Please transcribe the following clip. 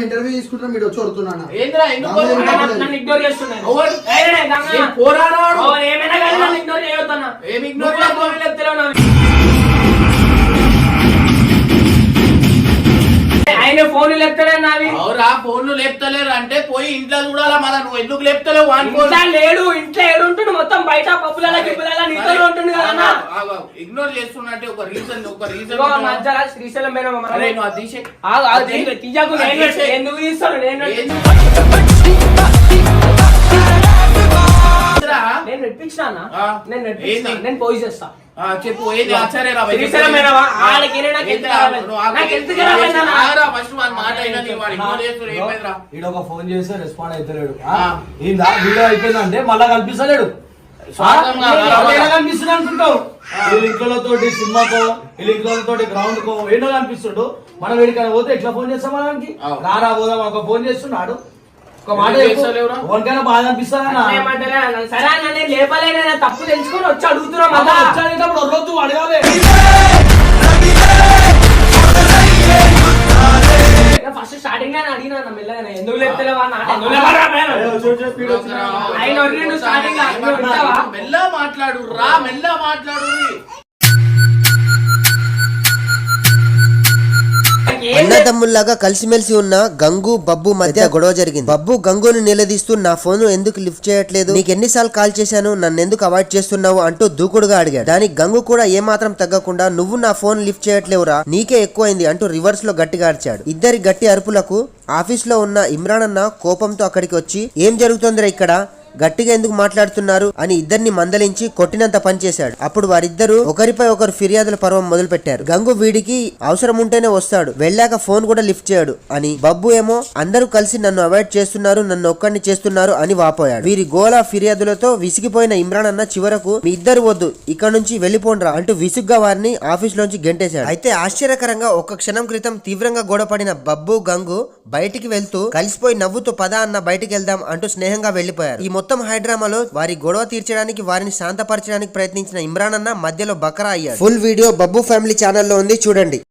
Interview తీసుకుంటున్నాం మీరు వచ్చి కొడుతున్నాను ఏందిరా? ఎందుకు నమ్మలేదు. కొడుతున్నారు? నన్ను- నన్ను ఇగ్నోర్ చేస్తున్నాను ఓడి. ఆయననే దొంగ. ఏం పోరాడాడు? ఓ, ఏమైనా కానీ నన్ను ఇగ్నోర్ చేయొద్దన్న. ఏం ఇగ్నోర్ నువ్వు ఫోన్ లేపుతలే నావి. అవురా ఫోన్లు లేపుతలేరు. అంటే పోయి ఇంట్లో చూడాలా మళ్ళా నువ్వు? ఎందుకు లేపుతలేవు? ఇంట్లో లేడు ఇంట్లో ఏడుంటుండు మొత్తం బయట పప్పులలో గిప్పులలో నీతో ఉంటుండు కదా ఇగ్నోర్ చేస్తున్నట్టే ఒక రీజన్ ఒక రీజన్ మధ్యలో శ్రీశైలం పోయినాం మనం. అరే నువ్వు అది తీసే తీయకు. ఎందుకు తీస్తాను? నేను? నేను. నేను పోయి చేస్తా. చెప్పు ఏది ఆచార్య రా శ్రీశైలం పోయినావా? ఆడికి వెళ్ళి నాకు ఎందుకు రాలేదు? నాకు ఎందుకు రాలేదు అన్న? ఫస్ట్ వాడి మాట అయినా నీ వాడు ఇగ్నోర్ చేస్తున్నారు ఏమైందిరా? ఈడ ఒక ఫోన్ చేస్తే రెస్పాండ్ అవుతలేడు. ఏందా? వీడియో అయిపోయిందంటే మళ్ళా కనిపిస్తలేడు కనిపిస్తుంది అనుకుంటావు? వీళ్ళ ఇంట్లో సినిమాకో వీళ్ళ ఇంట్లో గ్రౌండ్ కో ఏంటో కనిపిస్తుండు మనం వీడికైనా పోతే ఎట్లా ఫోన్ చేస్తాం మనకి. రారా పోదాం ఒక ఫోన్ చేస్తున్నాడు. ఎవరికైనా బాధ? సరే అన్న నేను లేపలేను నేను తప్పు తెలుసుకొని వచ్చి అడుగుతున్నా మళ్ళా. వచ్చాడేటప్పుడు వరొద్దు అడగాలి. ఫస్ట్ స్టార్టింగ్ అడిగినా మెల్లగానే ఎందుకు లేపుతలేవా? ఆయన? మెల్ల మాట్లాడు రా మెల్ల మాట్లాడు. అన్నదమ్ముల్లాగా కలిసిమెలిసి ఉన్న గంగు బబ్బు మధ్య గొడవ జరిగింది. బబ్బు గంగును నిలదీస్తూ నా ఫోన్ ఎందుకు లిఫ్ట్ చేయట్లేదు? నీకు ఎన్నిసార్లు కాల్ చేశాను నన్ను ఎందుకు అవాయిడ్ చేస్తున్నావు? అంటూ దూకుడుగా అడిగాడు. దానికి గంగు కూడా ఏమాత్రం తగ్గకుండా నువ్వు నా ఫోన్ లిఫ్ట్ చేయట్లేవురా నీకే ఎక్కువైంది అంటూ రివర్స్లో గట్టిగా అరిచాడు. ఇద్దరి గట్టి అరుపులకు ఆఫీస్లో ఉన్న ఇమ్రాన్ అన్న కోపంతో అక్కడికి వచ్చి ఏం జరుగుతోందిరా ఇక్కడ? గట్టిగా ఎందుకు మాట్లాడుతున్నారు అని ఇద్దరిని మందలించి కొట్టినంత పనిచేశాడు అప్పుడు వారిద్దరూ ఒకరిపై ఒకరు ఫిర్యాదుల పర్వం మొదలు పెట్టారు గంగు వీడికి అవసరం ఉంటేనే వస్తాడు. వెళ్ళాక ఫోన్ కూడా లిఫ్ట్ చేయడు అని. బబ్బు ఏమో అందరూ కలిసి నన్ను అవాయిడ్ చేస్తున్నారు నన్ను ఒక్కడిని చేస్తున్నారు అని వాపోయాడు. వీరి గోల ఫిర్యాదులతో విసిగిపోయిన ఇమ్రాన్ అన్న చివరకు మీ ఇద్దరు వద్దు ఇక్కడ నుంచి వెళ్ళిపోండ్రా అంటూ విసుగ్గా వారిని ఆఫీస్ లోంచి గెంటేశాడు. అయితే ఆశ్చర్యకరంగా ఒక్క క్షణం క్రితం తీవ్రంగా గొడవపడిన బబ్బు గంగు బయటికి వెళ్తూ కలిసిపోయి నవ్వుతూ పద అన్న బయటికి వెళ్దాం అంటూ స్నేహంగా వెళ్ళిపోయారు ఈ మొత్తం హైడ్రామాలో వారి గొడవ తీర్చడానికి వారిని శాంతపరచడానికి ప్రయత్నించిన ఇమ్రాన్ అన్న మధ్యలో బకరా అయ్యాడు. ఫుల్ వీడియో బబ్బు ఫ్యామిలీ ఛానల్లో ఉంది చూడండి.